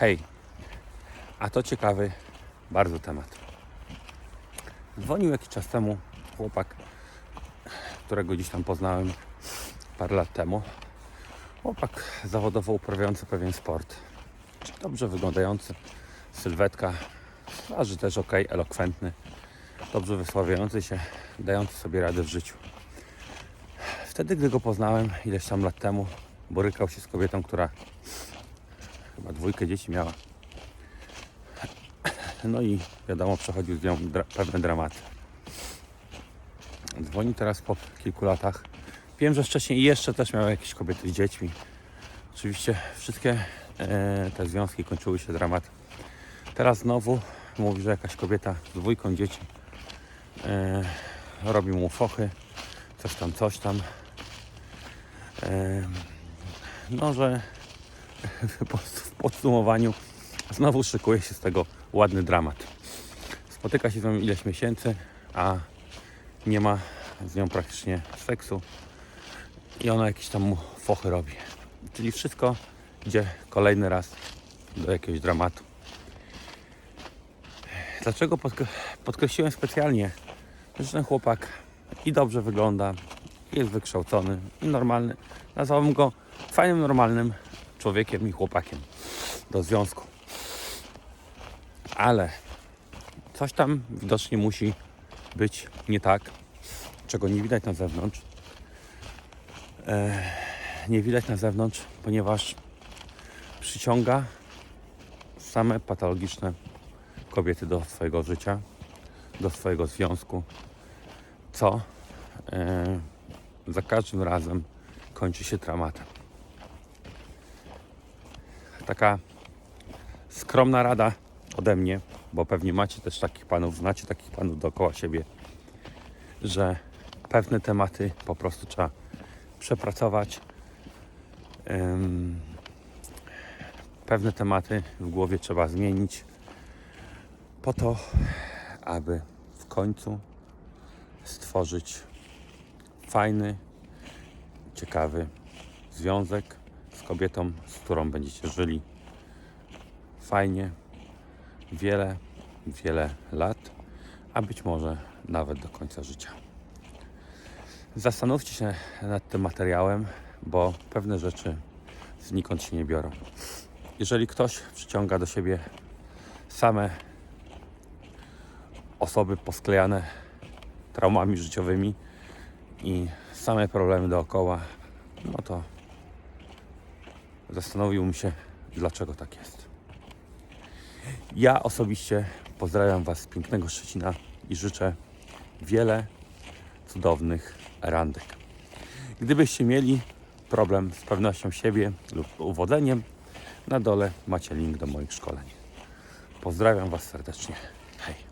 Hej, a to ciekawy bardzo temat. Dzwonił jakiś czas temu chłopak, którego gdzieś tam poznałem parę lat temu. Chłopak zawodowo uprawiający pewien sport. Dobrze wyglądający, sylwetka, twarzy też ok, elokwentny, dobrze wysławiający się, dający sobie radę w życiu. Wtedy, gdy go poznałem ileś tam lat temu, borykał się z kobietą, która chyba dwójkę dzieci miała. No i wiadomo, przechodził z nią dra- pewne dramaty. Dzwoni teraz po kilku latach. Wiem, że wcześniej jeszcze też miał jakieś kobiety z dziećmi. Oczywiście wszystkie e, te związki kończyły się dramatem. Teraz znowu mówi, że jakaś kobieta z dwójką dzieci e, robi mu fochy, coś tam, coś tam. E, no, że w podsumowaniu znowu szykuje się z tego ładny dramat. Spotyka się z nią ileś miesięcy, a nie ma z nią praktycznie seksu i ona jakieś tam mu fochy robi. Czyli wszystko idzie kolejny raz do jakiegoś dramatu. Dlaczego podk- podkreśliłem specjalnie, że ten chłopak i dobrze wygląda, jest wykształcony i normalny. Nazwałbym go fajnym, normalnym człowiekiem i chłopakiem do związku. Ale coś tam widocznie musi być nie tak, czego nie widać na zewnątrz. Nie widać na zewnątrz, ponieważ przyciąga same patologiczne kobiety do swojego życia, do swojego związku, co e, za każdym razem kończy się dramatem. Taka skromna rada ode mnie, bo pewnie macie też takich panów, znacie takich panów dookoła siebie, że pewne tematy po prostu trzeba przepracować. Pewne tematy w głowie trzeba zmienić po to, aby w końcu stworzyć fajny, ciekawy związek z kobietą, z którą będziecie żyli fajnie, wiele, wiele lat, a być może nawet do końca życia. Zastanówcie się nad tym materiałem, bo pewne rzeczy znikąd się nie biorą. Jeżeli ktoś przyciąga do siebie same osoby posklejane traumami życiowymi i same problemy dookoła, no to zastanowiłbym się, dlaczego tak jest. Ja osobiście pozdrawiam Was z pięknego Szczecina i życzę wiele cudownych randek. Gdybyście mieli problem z pewnością siebie lub uwodzeniem, na dole macie link do moich szkoleń. Pozdrawiam Was serdecznie. Hej.